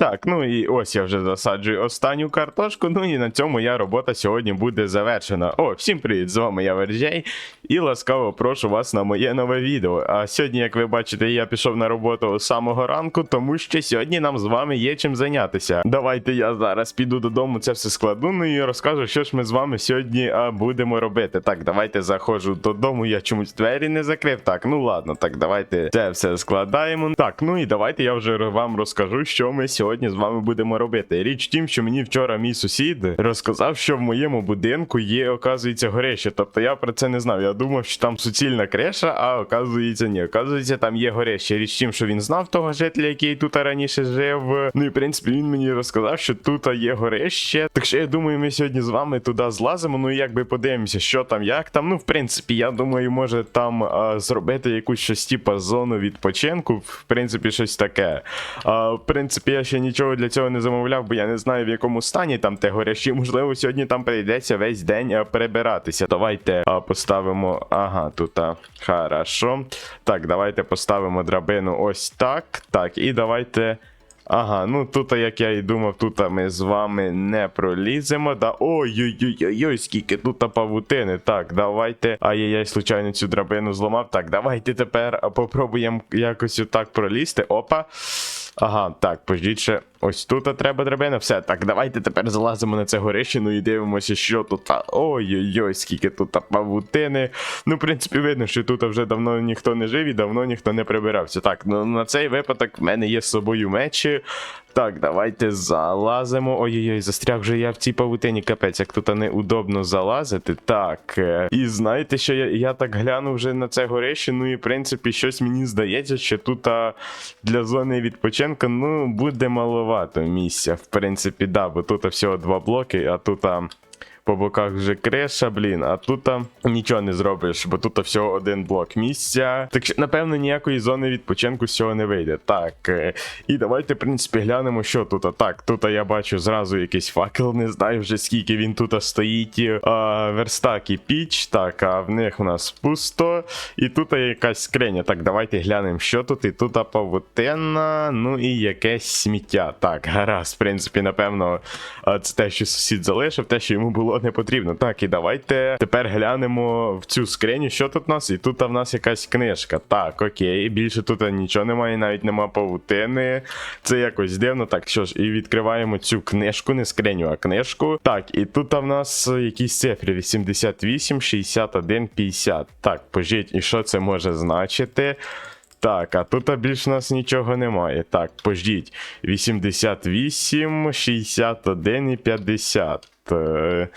Так, ну і ось я вже засаджую останню картошку. Ну і на цьому моя робота сьогодні буде завершена. О, всім привіт! З вами я Верджей і ласкаво прошу вас на моє нове відео. А сьогодні, як ви бачите, я пішов на роботу з самого ранку, тому що сьогодні нам з вами є чим зайнятися. Давайте я зараз піду додому, це все складу. Ну і розкажу, що ж ми з вами сьогодні а, будемо робити. Так, давайте заходжу додому. Я чомусь двері не закрив. Так, ну ладно, так давайте це все складаємо. Так, ну і давайте я вже вам розкажу, що ми сьогодні з вами будемо робити. Річ тім, що мені вчора мій сусід розказав, що в моєму будинку є, оказується, горище. Тобто я про це не знав. Я думав, що там суцільна креша, а оказується, ні. Оказується, там є горище. Річ тім, що він знав того жителя, який тут раніше жив. Ну і в принципі він мені розказав, що тут є горище. Так що я думаю, ми сьогодні з вами туди злазимо. Ну і якби подивимося, що там, як там. Ну, в принципі, я думаю, може там а, зробити якусь щось типа зону відпочинку. В принципі, щось таке. А, в принципі, я ще нічого для цього не замовляв, бо я не знаю в якому стані там те горящі. Можливо, сьогодні там прийдеться весь день а, перебиратися. Давайте а, поставимо. Ага, тут. А, хорошо. Так, давайте поставимо драбину ось так. Так, і давайте. Ага, ну тут, як я і думав, тут ми з вами не проліземо. Да. Ой-ой-ой, скільки тут павутини. Так, давайте. Ай-яй-яй, случайно цю драбину зламав. Так, давайте тепер попробуємо якось отак пролізти. Опа. Ага, так, пождіть ще. Ось тут треба драбина. Все, так, давайте тепер залазимо на це горище, ну і дивимося, що тут. Ой-ой-ой, скільки тут павутини. Ну, в принципі, видно, що тут вже давно ніхто не жив і давно ніхто не прибирався. Так, ну на цей випадок в мене є з собою мечі. Так, давайте залазимо. Ой-ой-ой, застряг вже я в цій павутині, капець, як тут неудобно залазити. Так. е, І знаєте, що я, я так гляну вже на це горище, ну і в принципі, щось мені здається, що тут для зони відпочинку ну, буде маловато місця. В принципі, да, бо тут всього два блоки, а тут. По боках вже креша, блін, а тут нічого не зробиш, бо тут всього один блок місця. Так що, напевно, ніякої зони відпочинку з цього не вийде. Так. е, І давайте, в принципі, глянемо, що тут. Так, тут я бачу зразу якийсь факел, не знаю вже скільки він тут стоїть. А, верстак і піч. Так, а в них у нас пусто. І тут якась скриня. Так, давайте глянемо, що тут. І тут павутина, ну і якесь сміття. Так, гаразд, в принципі, напевно, це те, що сусід залишив, те, що йому було не потрібно. Так, і давайте тепер глянемо в цю скриню, що тут у нас. І тут в нас якась книжка. Так, окей, більше тут нічого немає, навіть нема павутини. Це якось дивно. Так, що ж, і відкриваємо цю книжку, не скриню, а книжку. Так, і тут в нас якісь цифри: 88, 61, 50. Так, пожіть, і що це може значити? Так, а тут більш нас нічого немає. Так, пождіть. 88, 61 і 50. et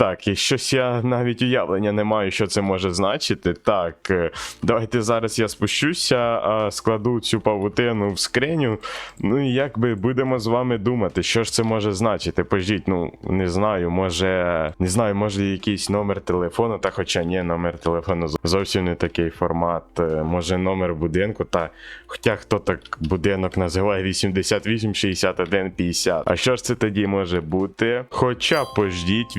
Так, і щось я навіть уявлення не маю, що це може значити. Так, е, давайте зараз я спущуся, складу цю павутину в скриню. Ну і якби будемо з вами думати, що ж це може значити. Пождіть, ну не знаю, може, не знаю, може якийсь номер телефону, та хоча ні, номер телефону зовсім не такий формат. Е, Може номер будинку, та хоча хто так будинок називає 88, 61, 50. А що ж це тоді може бути? Хоча пождіть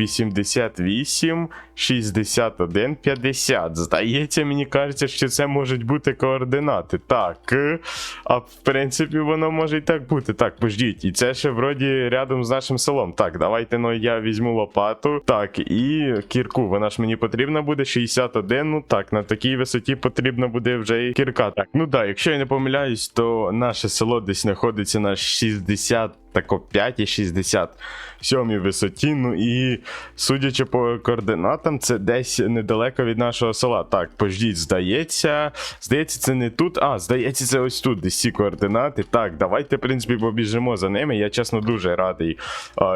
88, 61, 50. Здається, мені кажеться, що це можуть бути координати. Так. е, А в принципі, воно може і так бути. Так, пождіть. І це ще вроді рядом з нашим селом. Так, давайте ну я візьму лопату. Так, і кірку. Вона ж мені потрібна буде 61. Ну так, на такій висоті потрібна буде вже і кірка. Так, ну да, якщо я не помиляюсь, то наше село десь знаходиться на 60. Тако 5 і 67 висоті. Ну і судячи по координатам, це десь недалеко від нашого села. Так, пождіть, здається. Здається, це не тут. А, здається, це ось тут десь ці координати. Так, давайте, в принципі, побіжимо за ними. Я чесно дуже радий,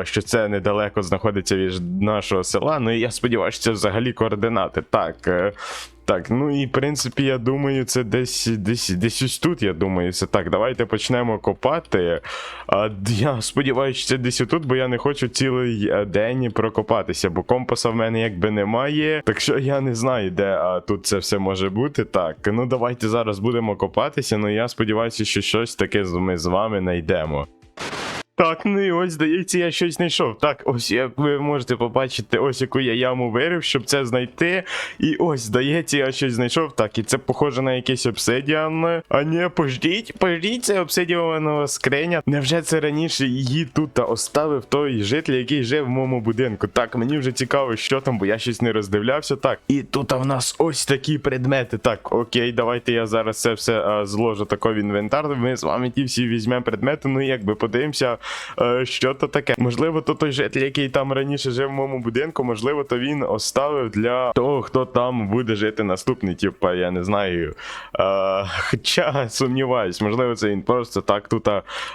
що це недалеко знаходиться від нашого села. Ну і я сподіваюся, це взагалі координати. Так. Так, ну і в принципі, я думаю, це десь десь десь ось тут, я думаю, це так. Давайте почнемо копати. А, я сподіваюся, це десь отут, бо я не хочу цілий е, день прокопатися, бо компаса в мене якби немає. Так що я не знаю, де а, тут це все може бути. Так, ну давайте зараз будемо копатися. Ну я сподіваюся, що щось таке ми з вами знайдемо. Так, ну і ось, здається, я щось знайшов. Так, ось як ви можете побачити, ось яку я яму вирив, щоб це знайти. І ось, здається, я щось знайшов. Так, і це похоже на якийсь обсидіан. А ні, пождіть, пождіть, це обсидіанова скриня. Невже це раніше її тут оставив той житель, який жив в моєму будинку? Так, мені вже цікаво, що там, бо я щось не роздивлявся. Так, і тут в нас ось такі предмети. Так, окей, давайте я зараз це все а, зложу тако інвентар. Ми з вами ті всі візьмемо предмети. Ну, якби подивимося, е, що то таке. Можливо, то той житель, який там раніше жив в моєму будинку, можливо, то він оставив для того, хто там буде жити наступний. Типа, я не знаю. Е, хоча сумніваюсь, можливо, це він просто так тут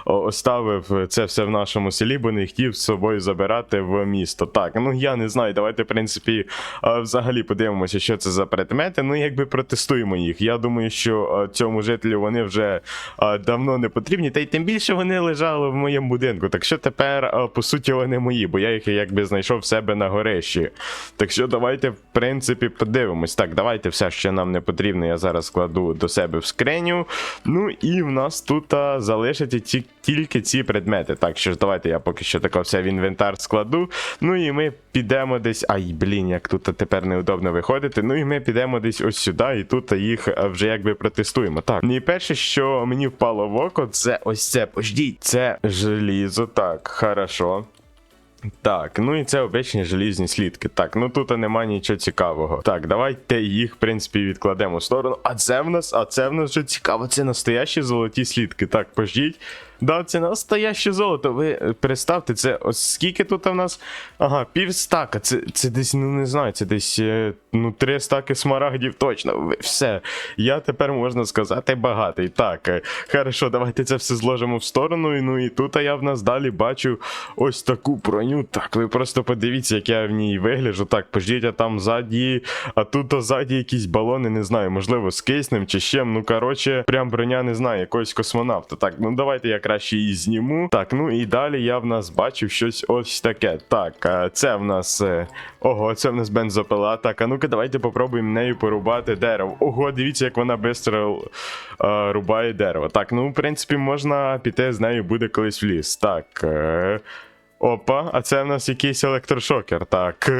оставив це все в нашому селі, бо не хотів з собою забирати в місто. Так, ну я не знаю. Давайте, в принципі, е, взагалі подивимося, що це за предмети. Ну, якби протестуємо їх. Я думаю, що е, цьому жителю вони вже е, давно не потрібні, та й тим більше вони лежали в моєму будинку. Так що тепер, е, по суті, вони мої, бо я їх якби знайшов в себе на горищі. Так що давайте, в принципі, подивимось. Так, давайте все, що нам не потрібно, я зараз кладу до себе в скриню. Ну і в нас тут а, залишаться ті, тільки ці предмети. Так що ж, давайте я поки що тако все в інвентар складу. Ну і ми підемо десь. Ай, блін, як тут тепер неудобно виходити. Ну і ми підемо десь ось сюди, і тут їх вже якби протестуємо. Так, ну і перше, що мені впало в око, це ось це. Пождіть, це желізо. Так, хорошо. Так, ну і це обичні желізні слідки. Так, ну тут нема нічого цікавого. Так, давайте їх, в принципі, відкладемо в сторону. А це в нас, а це в нас вже цікаво. Це настоящі золоті слідки. Так, пождіть. Да, це настояще золото. Ви е, представте, це ось скільки тут в нас? Ага, пів стака. Це, це десь, ну не знаю, це десь е, ну, три стаки смарагдів точно. Все. Я тепер можна сказати багатий. Так, е, хорошо, давайте це все зложимо в сторону. Ну і тут я в нас далі бачу ось таку броню. Так, ви просто подивіться, як я в ній вигляджу. Так, пождіть, а там ззаді, а тут ззаді якісь балони, не знаю, можливо, з киснем чи чим. Ну, коротше, прям броня не знаю, якогось космонавта. Так, ну давайте я краще її зніму. Так, ну і далі я в нас бачив щось ось таке. Так, це в нас. е, Ого, це в нас бензопила. Так, а ну-ка, давайте попробуємо нею порубати дерево. Ого, дивіться, як вона швидко е, рубає дерево. Так, ну, в принципі, можна піти з нею буде колись в ліс. Так. Опа, а це в нас якийсь електрошокер. Так,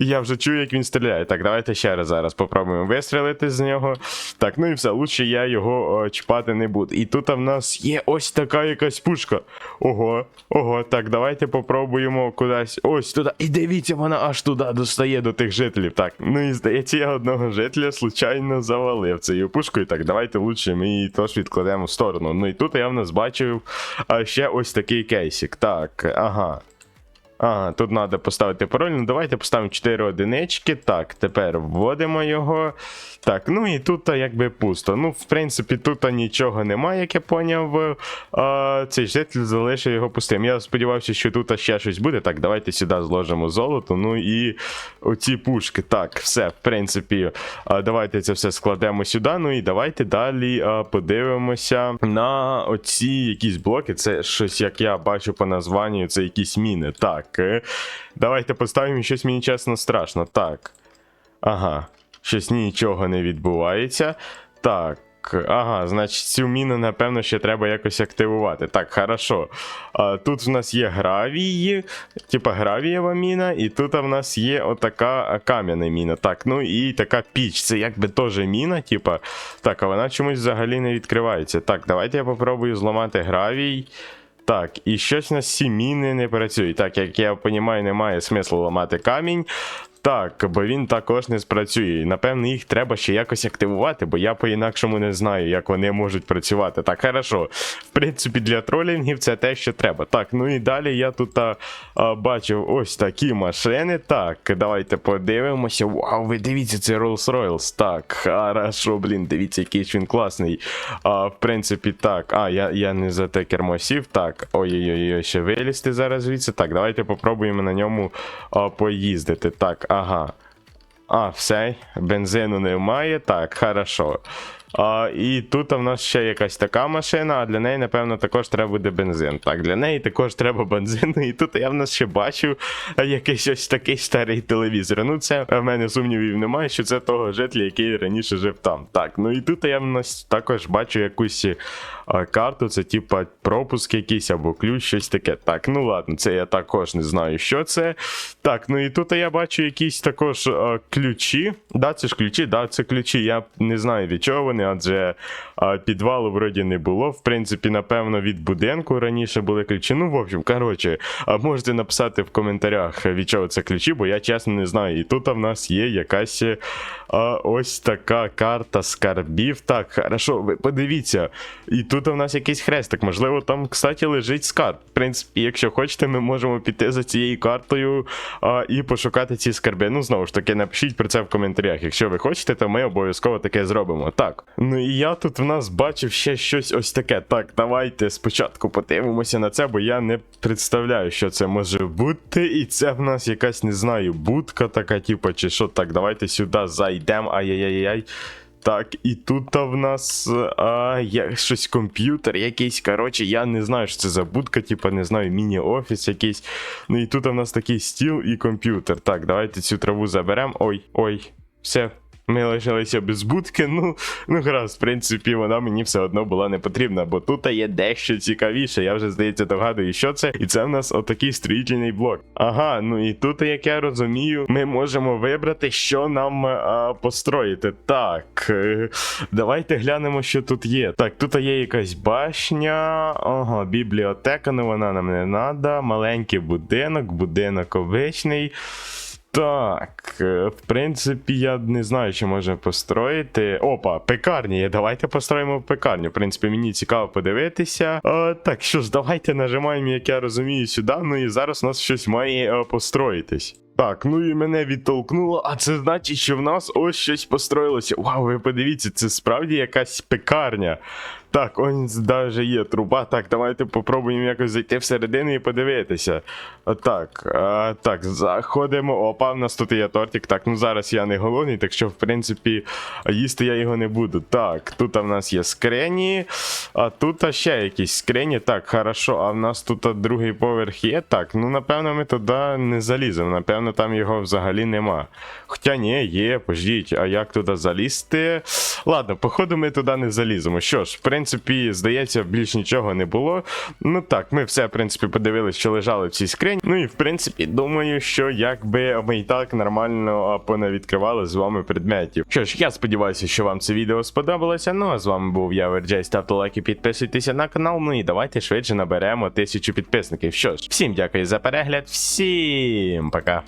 я вже чую, як він стріляє. Так, давайте ще раз зараз попробуємо вистрілити з нього. Так, ну і все, лучше я його о, чіпати не буду. І тут в нас є ось така якась пушка. Ого, ого, так, давайте попробуємо кудись. Ось туди. І дивіться, вона аж туди достає до тих жителів. Так, ну і здається, я одного жителя случайно завалив цією пушкою. Так, давайте лучше ми її теж відкладемо в сторону. Ну і тут я в нас бачив а, ще ось такий кейсик. Так, ага. Ага, тут треба поставити пароль. Ну давайте поставимо 4 одинички. Так, тепер вводимо його. Так, ну і тут якби пусто. Ну, в принципі, тут нічого немає, як я поняв. А, цей житель залишив його пустим. Я сподівався, що тут ще щось буде. Так, давайте сюди зложимо золото. Ну і оці пушки. Так, все, в принципі, а, давайте це все складемо сюди. Ну і давайте далі а, подивимося на оці якісь блоки. Це щось, як я бачу по названню, це якісь міни. Так. Е, Давайте поставимо щось мені чесно страшно. Так. Ага. Щось нічого не відбувається. Так. Ага, значить, цю міну, напевно, ще треба якось активувати. Так, хорошо. А, тут в нас є гравії, типа гравієва міна, і тут в нас є отака кам'яна міна. Так, ну і така піч. Це якби теж міна, типа. Так, а вона чомусь взагалі не відкривається. Так, давайте я попробую зламати гравій. Так, і щось на всі міни не працює. Так, як я розумію, немає смислу ламати камінь. Так, бо він також не спрацює. Напевно, їх треба ще якось активувати, бо я по-інакшому не знаю, як вони можуть працювати. Так, хорошо. В принципі, для тролінгів це те, що треба. Так, ну і далі я тут а, а, бачив ось такі машини. Так, давайте подивимося. Вау, ви дивіться, це Rolls-Royce. Так, хорошо, блін, дивіться, який ж він класний. А, в принципі, так. А, я, я не за те кермо сів. Так, ой-ой-ой, ще вилізти зараз звідси. Так, давайте попробуємо на ньому а, поїздити. Так, ага. А, все, бензину немає. Так, хорошо. А, і тут в нас ще якась така машина, а для неї, напевно, також треба буде бензин. Так, для неї також треба бензин. І тут я в нас ще бачу якийсь ось такий старий телевізор. Ну, це в мене сумнівів немає, що це того жителя, який раніше жив там. Так, ну і тут я в нас також бачу якусь а, карту, це типа пропуск якийсь або ключ, щось таке. Так, ну ладно, це я також не знаю, що це. Так, ну і тут я бачу якісь також а, ключі. Да, це ж ключі, да, це ключі. Я не знаю від чого вони, адже а, підвалу вроді не було. В принципі, напевно, від будинку раніше були ключі. Ну, в общем, коротше, можете написати в коментарях, від чого це ключі, бо я чесно не знаю. І тут в нас є якась ось така карта скарбів. Так, хорошо, ви подивіться. І тут у нас якийсь хрестик. Можливо, там, кстати, лежить скарб. В принципі, якщо хочете, ми можемо піти за цією картою а, і пошукати ці скарби. Ну, знову ж таки, напишіть про це в коментарях. Якщо ви хочете, то ми обов'язково таке зробимо. Так. Ну і я тут в нас бачив ще щось ось таке. Так, давайте спочатку подивимося на це, бо я не представляю, що це може бути. І це в нас якась, не знаю, будка така, типу, чи що. Так, давайте сюди зайдемо. Ай-яй-яй-яй. Так, і тут в нас а, є щось комп'ютер якийсь. Коротше, я не знаю, що це за будка, типу, не знаю, міні-офіс якийсь. Ну і тут в нас такий стіл і комп'ютер. Так, давайте цю траву заберемо. Ой, ой, все. Ми лишилися без будки, ну, ну гаразд, в принципі, вона мені все одно була не потрібна, бо тут є дещо цікавіше. Я вже здається догадую, що це. І це в нас отакий строїтельний блок. Ага, ну і тут, як я розумію, ми можемо вибрати, що нам а, построїти. Так, е, давайте глянемо, що тут є. Так, тут є якась башня, ага, бібліотека, ну вона нам не треба. Маленький будинок, будинок обичний. Так, е, в принципі, я не знаю, чи можна построїти. Опа, пекарні. Давайте построїмо пекарню. В принципі, мені цікаво подивитися. А, так, що ж, давайте нажимаємо, як я розумію, сюди. Ну і зараз у нас щось має е, построїтись. Так, ну і мене відтолкнуло, а це значить, що в нас ось щось построїлося. Вау, ви подивіться, це справді якась пекарня. Так, ось даже є труба. Так, давайте попробуємо якось зайти всередину і подивитися. Так, а, так, заходимо. Опа, в нас тут є тортик. Так, ну зараз я не голодний, так що, в принципі, їсти я його не буду. Так, тут в нас є скрині, а тут ще якісь скрині. Так, хорошо, а в нас тут другий поверх є. Так, ну напевно, ми туди не заліземо. Напевно, там його взагалі нема. Хоча ні, є, пождіть, а як туди залізти? Ладно, походу, ми туди не заліземо. Що ж, в принципі, здається, більш нічого не було. Ну так, ми все, в принципі, подивилися, що лежали в цій скрині. Ну і в принципі, думаю, що якби ми і так нормально понавідкривали з вами предметів. Що ж, я сподіваюся, що вам це відео сподобалося. Ну а з вами був я, Верджей. Ставте лайки, підписуйтеся на канал. Ну і давайте швидше наберемо тисячу підписників. Що ж, всім дякую за перегляд, всім пока.